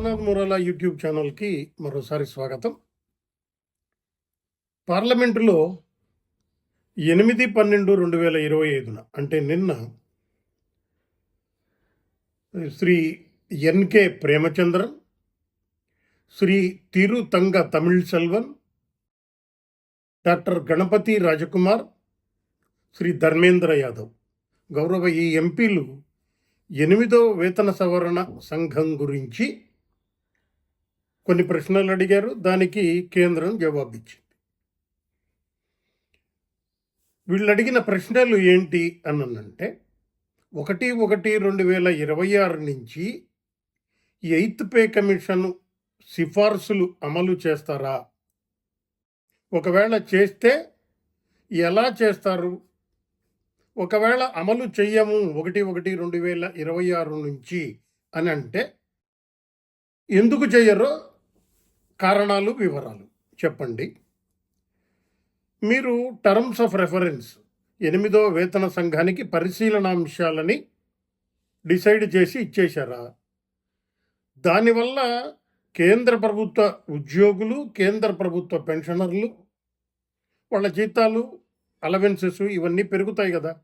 Taranath మురాలా YouTube ఛానల్కి మరోసారి స్వాగతం. పార్లమెంటులో ఎనిమిది పన్నెండు రెండు వేల ఇరవై ఐదున అంటే నిన్న Shri N K Premachandran Shri Thiruthanga Tamil Selvan doctor Ganapathi Rajkumar Shri Dharmendra Yadav. గౌరవ ఈ ఎంపీలు ఎనిమిదో వేతన సవరణ సంఘం గురించి కొన్ని ప్రశ్నలు అడిగారు. దానికి కేంద్రం జవాబిచ్చింది. వీళ్ళు అడిగిన ప్రశ్నలు ఏంటి అనంటే ఒకటి ఒకటి రెండు వేల ఇరవై ఆరు నుంచి ఎయిత్ పే కమిషన్ సిఫార్సులు అమలు చేస్తారా? ఒకవేళ చేస్తే ఎలా చేస్తారు? ఒకవేళ అమలు చెయ్యము ఒకటి ఒకటి రెండు వేల ఇరవై ఆరు నుంచి అని అంటే ఎందుకు చెయ్యరో? కారణాలు వివరాలు చెప్పండి. మీరు టర్మ్స్ ఆఫ్ రెఫరెన్స్ ఎనిమిదో వేతన సంఘానికి పరిశీలనాంశాలని డిసైడ్ చేసి ఇచ్చేశారా? దానివల్ల కేంద్ర ప్రభుత్వ ఉద్యోగులు కేంద్ర ప్రభుత్వ పెన్షనర్లు వాళ్ళ జీతాలు అలవెన్సెస్ ఇవన్నీ పెరుగుతాయి కదా.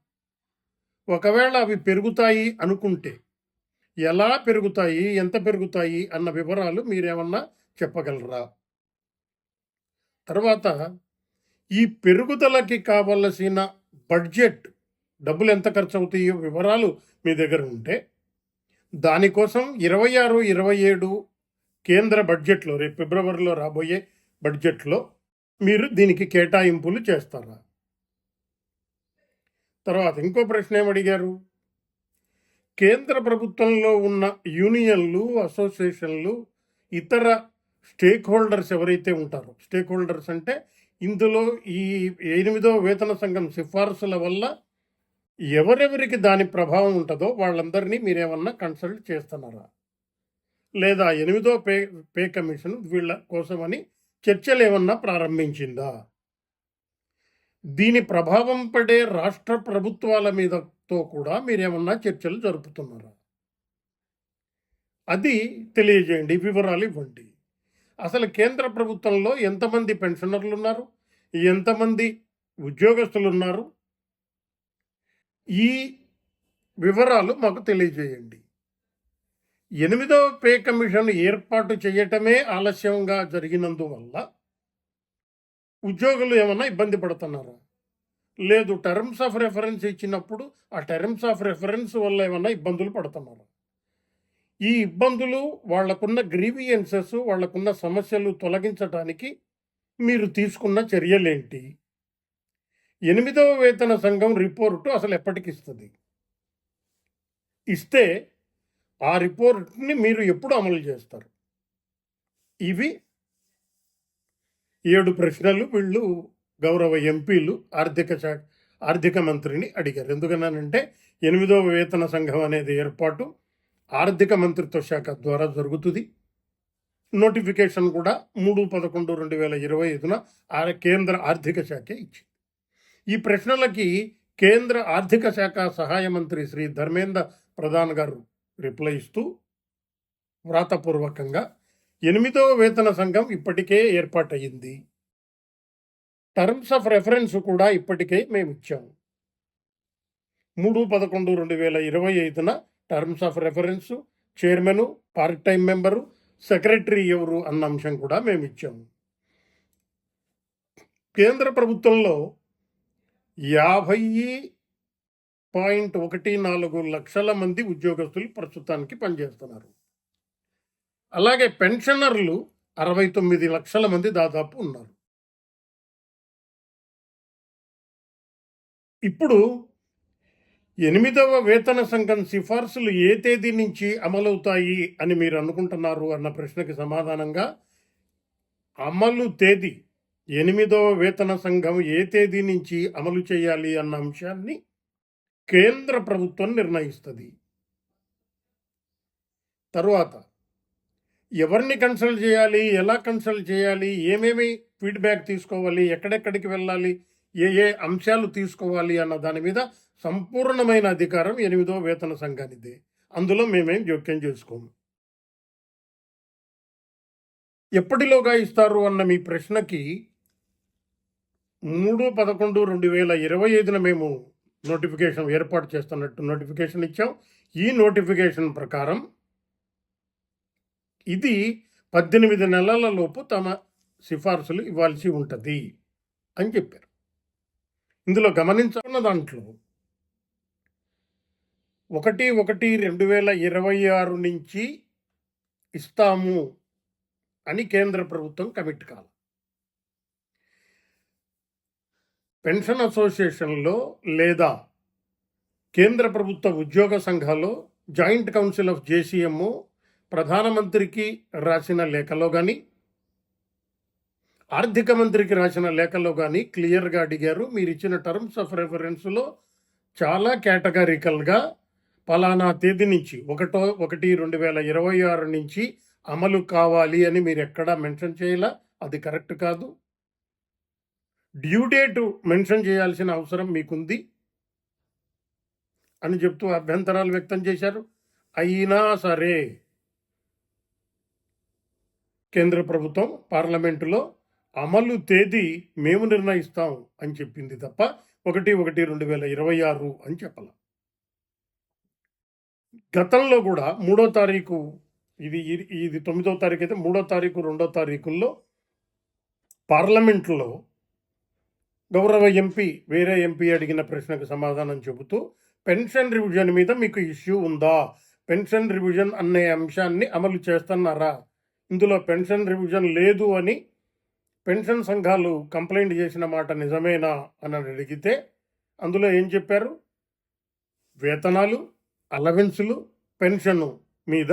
ఒకవేళ అవి పెరుగుతాయి అనుకుంటే ఎలా పెరుగుతాయి ఎంత పెరుగుతాయి అన్న వివరాలు మీరేమన్నా చెప్పగలరా? తర్వాత ఈ పెరుగుదలకి కావలసిన బడ్జెట్ డబ్బులు ఎంత ఖర్చు అవుతాయో వివరాలు మీ దగ్గర ఉంటే దానికోసం ఇరవై ఆరు ఇరవై ఏడు కేంద్ర బడ్జెట్లో రేపు ఫిబ్రవరిలో రాబోయే బడ్జెట్లో మీరు దీనికి కేటాయింపులు చేస్తారా? తర్వాత ఇంకో ప్రశ్న ఏమడిగారు? కేంద్ర ప్రభుత్వంలో ఉన్న యూనియన్లు అసోసియేషన్లు ఇతర స్టేక్ హోల్డర్స్ ఎవరైతే ఉంటారో స్టేక్ హోల్డర్స్ అంటే ఇందులో ఈ ఎనిమిదో వేతన సంఘం సిఫార్సుల వల్ల ఎవరెవరికి దాని ప్రభావం ఉంటుందో వాళ్ళందరినీ మీరేమన్నా కన్సల్ట్ చేస్తున్నారా? లేదా ఎనిమిదో పే పే కమిషన్ వీళ్ళ కోసమని చర్చలు ఏమన్నా ప్రారంభించిందా? దీని ప్రభావం పడే రాష్ట్ర ప్రభుత్వాల మీదతో కూడా మీరేమన్నా చర్చలు జరుపుతున్నారా? అది తెలియజేయండి వివరాలు ఇవ్వండి. అసలు కేంద్ర ప్రభుత్వంలో ఎంతమంది పెన్షనర్లు ఉన్నారు ఎంతమంది ఉద్యోగస్తులు ఉన్నారు ఈ వివరాలు మాకు తెలియజేయండి. ఎనిమిదవ పే కమిషన్ ఏర్పాటు చేయటమే ఆలస్యంగా జరిగినందువల్ల ఉద్యోగులు ఏమైనా ఇబ్బంది పడుతున్నారా? లేదు టర్మ్స్ ఆఫ్ రెఫరెన్స్ ఇచ్చినప్పుడు ఆ టర్మ్స్ ఆఫ్ రెఫరెన్స్ వల్ల ఏమైనా ఇబ్బందులు పడుతున్నారా? ఈ ఇబ్బందులు వాళ్ళకున్న గ్రీవియన్సెస్ వాళ్ళకున్న సమస్యలు తొలగించడానికి మీరు తీసుకున్న చర్యలేంటి? ఎనిమిదవ వేతన సంఘం రిపోర్టు అసలు ఎప్పటికి ఇస్తుంది ఇస్తే ఆ రిపోర్ట్ని మీరు ఎప్పుడు అమలు చేస్తారు? ఇవి ఏడు ప్రశ్నలు వీళ్ళు గౌరవ ఎంపీలు ఆర్థిక శాఖ ఆర్థిక మంత్రిని అడిగారు. ఎందుకన్నానంటే ఎనిమిదవ వేతన సంఘం అనేది ఏర్పాటు ఆర్థిక మంత్రిత్వ శాఖ ద్వారా జరుగుతుంది. నోటిఫికేషన్ కూడా మూడు పదకొండు రెండు వేల ఇరవై ఐదున ఆ కేంద్ర ఆర్థిక శాఖ ఇచ్చింది. ఈ ప్రశ్నలకి కేంద్ర ఆర్థిక శాఖ సహాయ మంత్రి శ్రీ ధర్మేంద్ర ప్రధాన్ గారు రిప్లై ఇస్తూ వ్రాతపూర్వకంగా ఎనిమిదవ వేతన సంఘం ఇప్పటికే ఏర్పాటయ్యింది. టర్మ్స్ ఆఫ్ రెఫరెన్స్ కూడా ఇప్పటికే మేము ఇచ్చాము మూడు పదకొండు రెండు వేల ఇరవై ఐదున terms of reference chairman part time member secretary ఎవరు అన్న అంశం కూడా మేము ఇచ్చాము. కేంద్ర ప్రభుత్వంలో యాభై పాయింట్ ఒకటి నాలుగు లక్షల మంది ఉద్యోగస్తులు ప్రస్తుతానికి పనిచేస్తున్నారు. అలాగే పెన్షనర్లు అరవై తొమ్మిది లక్షల మంది దాదాపు ఉన్నారు. ఇప్పుడు ఎనిమిదవ వేతన సంఘం సిఫార్సులు ఏ తేదీ నుంచి అమలవుతాయి అని మీరు అనుకుంటున్నారు అన్న ప్రశ్నకి సమాధానంగా అమలు తేదీ ఎనిమిదవ వేతన సంఘం ఏ తేదీ నుంచి అమలు చేయాలి అన్న అంశాన్ని కేంద్ర ప్రభుత్వం నిర్ణయిస్తుంది. తరువాత ఎవరిని కన్సల్ట్ చేయాలి ఎలా కన్సల్ట్ చేయాలి ఏమేమి ఫీడ్బ్యాక్ తీసుకోవాలి ఎక్కడెక్కడికి వెళ్ళాలి ఏ ఏ అంశాలు తీసుకోవాలి అన్న దాని మీద సంపూర్ణమైన అధికారం ఎనిమిదో వేతన సంఘానిదే. అందులో మేమేం జోక్యం చేసుకోము. ఎప్పటిలోగా ఇస్తారు అన్న మీ ప్రశ్నకి మూడు పదకొండు రెండు వేల ఇరవై ఐదున మేము నోటిఫికేషన్ ఏర్పాటు చేస్తున్నట్టు నోటిఫికేషన్ ఇచ్చాం. ఈ నోటిఫికేషన్ ప్రకారం ఇది పద్దెనిమిది నెలలలోపు తమ సిఫార్సులు ఇవ్వాల్సి ఉంటుంది అని చెప్పారు. ఇందులో గమనించాలన్న దాంట్లో ఒకటి ఒకటి రెండు వేల ఇరవై ఆరు నుంచి ఇస్తాము అని కేంద్ర ప్రభుత్వం కమిట్ కాల. పెన్షన్ అసోసియేషన్లో లేదా కేంద్ర ప్రభుత్వ ఉద్యోగ సంఘాలో joint council of J C M O ప్రధానమంత్రికి రాసిన లేఖలో కానీ ఆర్థిక మంత్రికి రాసిన లేఖలో కానీ క్లియర్గా అడిగారు. మీరు ఇచ్చిన టర్మ్స్ ఆఫ్ రెఫరెన్స్లో చాలా కేటగారికల్గా పలానా తేదీ నుంచి ఒకటో ఒకటి రెండు వేల ఇరవై ఆరు నుంచి అమలు కావాలి అని మీరు ఎక్కడా మెన్షన్ చేయాల? అది కరెక్ట్ కాదు. డ్యూ డేట్ మెన్షన్ చేయాల్సిన అవసరం మీకుంది? అని చెప్తూ అభ్యంతరాలు వ్యక్తం చేశారు. అయినా సరే కేంద్ర ప్రభుత్వం పార్లమెంటులో అమలు తేదీ మేము నిర్ణయిస్తాం అని చెప్పింది తప్ప ఒకటి ఒకటి రెండు వేల ఇరవై ఆరు అని చెప్పాల. గతంలో కూడా మూడో తారీఖు ఇది ఇది- ఇది తొమ్మిదో తారీఖు అయితే మూడో తారీఖు రెండో తారీఖుల్లో పార్లమెంట్లో గౌరవ ఎంపీ వేరే ఎంపీ అడిగిన ప్రశ్నకు సమాధానం చెబుతూ పెన్షన్ రివిజన్ మీద మీకు ఇష్యూ ఉందా? పెన్షన్ రివిజన్ అనే అంశాన్ని అమలు చేస్తున్నారా? ఇందులో పెన్షన్ రివిజన్ లేదు అని పెన్షన్ సంఘాలు కంప్లైంట్ చేసిన మాట నిజమేనా అని అడిగితే అందులో ఏం చెప్పారు? వేతనాలు అలవెన్సులు పెన్షను మీద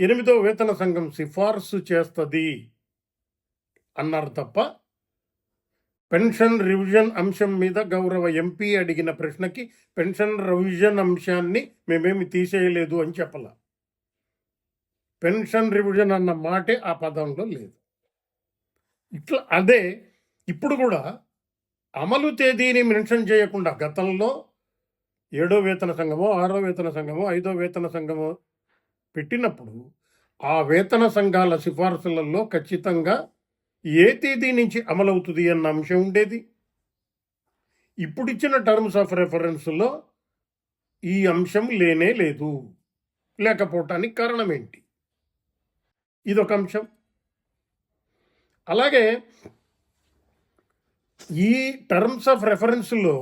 ఎనిమిదో వేతన సంఘం సిఫార్సు చేస్తుంది అన్నారు తప్ప పెన్షన్ రివిజన్ అంశం మీద గౌరవ ఎంపీ అడిగిన ప్రశ్నకి పెన్షన్ రివిజన్ అంశాన్ని మేమేమి తీసేయలేదు అని చెప్పాల. పెన్షన్ రివిజన్ అన్న మాటే ఆ పదంలో లేదు. ఇట్లా అదే ఇప్పుడు కూడా అమలు తేదీని మెన్షన్ చేయకుండా గతంలో ఏడో వేతన సంఘమో ఆరో వేతన సంఘమో ఐదో వేతన సంఘమో పెట్టినప్పుడు ఆ వేతన సంఘాల సిఫార్సులలో ఖచ్చితంగా ఏ తేదీ నుంచి అమలవుతుంది అన్న అంశం ఉండేది. ఇప్పుడు ఇచ్చిన టర్మ్స్ ఆఫ్ రెఫరెన్స్లో ఈ అంశం లేనే లేదు. లేకపోవటానికి కారణం ఏంటి? ఇదొక అంశం. అలాగే ఈ టర్మ్స్ ఆఫ్ రెఫరెన్స్లో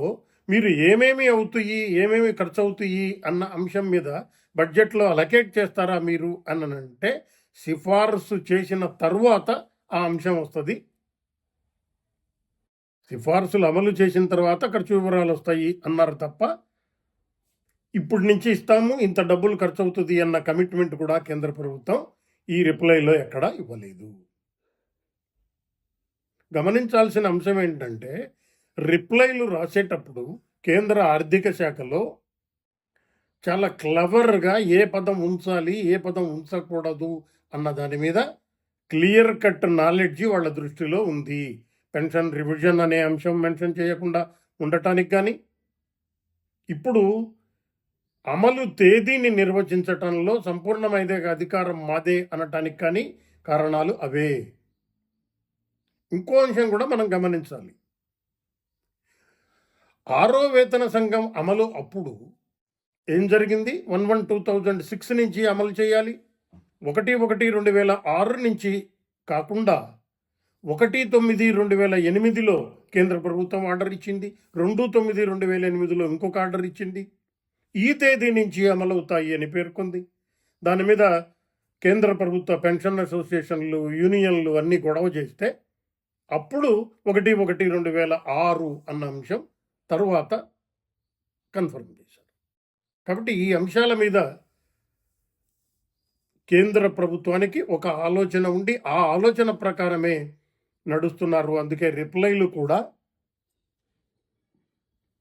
మీరు ఏమేమి అవుతాయి ఏమేమి ఖర్చు అవుతాయి అన్న అంశం మీద బడ్జెట్లో అలకేట్ చేస్తారా మీరు అని అంటే సిఫారసు చేసిన తర్వాత ఆ అంశం వస్తుంది. సిఫార్సులు అమలు చేసిన తర్వాత ఖర్చు వివరాలు వస్తాయి అన్నారు తప్ప ఇప్పటి నుంచి ఇస్తాము ఇంత డబ్బులు ఖర్చు అవుతుంది అన్న కమిట్మెంట్ కూడా కేంద్ర ప్రభుత్వం ఈ రిప్లైలో ఎక్కడా ఇవ్వలేదు. గమనించాల్సిన అంశం ఏంటంటే రిప్లైలు రాసేటప్పుడు కేంద్ర ఆర్థిక శాఖలో చాలా క్లవర్గా ఏ పదం ఉంచాలి ఏ పదం ఉంచకూడదు అన్న దాని మీద క్లియర్ కట్ నాలెడ్జ్ వాళ్ళ దృష్టిలో ఉంది. పెన్షన్ రివిజన్ అనే అంశం మెన్షన్ చేయకుండా ఉండటానికి కానీ ఇప్పుడు అమలు తేదీని నిర్వచించటంలో సంపూర్ణమైన అధికారం మాదే అనటానికి కానీ కారణాలు అవే. ఇంకో అంశం కూడా మనం గమనించాలి. ఆరో వేతన సంఘం అమలు అప్పుడు ఏం జరిగింది? One one two thousand six నుంచి అమలు చేయాలి. ఒకటి ఒకటి రెండు వేల ఆరు నుంచి కాకుండా ఒకటి తొమ్మిది రెండు వేల ఎనిమిదిలో కేంద్ర ప్రభుత్వం ఆర్డర్ ఇచ్చింది. రెండు తొమ్మిది రెండు వేల ఎనిమిదిలో ఇంకొక ఆర్డర్ ఇచ్చింది. ఈ తేదీ నుంచి అమలవుతాయి అని పేర్కొంది. దాని మీద కేంద్ర ప్రభుత్వ పెన్షన్ అసోసియేషన్లు యూనియన్లు అన్నీ గొడవ చేస్తే అప్పుడు ఒకటి ఒకటి రెండు వేల ఆరు అన్న అంశం తరువాత కన్ఫర్మ్ చేశారు. కాబట్టి ఈ అంశాల మీద కేంద్ర ప్రభుత్వానికి ఒక ఆలోచన ఉండి ఆ ఆలోచన ప్రకారమే నడుస్తున్నారు. అందుకే రిప్లైలు కూడా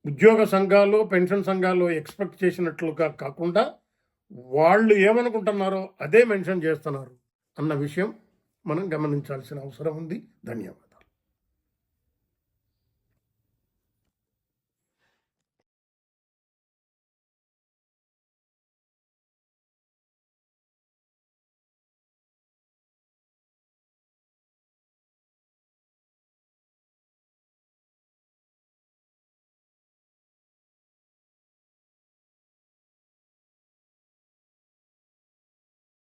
ఉద్యోగ సంఘాలు పెన్షన్ సంఘాలు ఎక్స్పెక్ట్ చేసినట్లుగా కాకుండా వాళ్ళు ఏమనుకుంటున్నారో అదే మెన్షన్ చేస్తున్నారు అన్న విషయం మనం గమనించాల్సిన అవసరం ఉంది. ధన్యవాదాలు.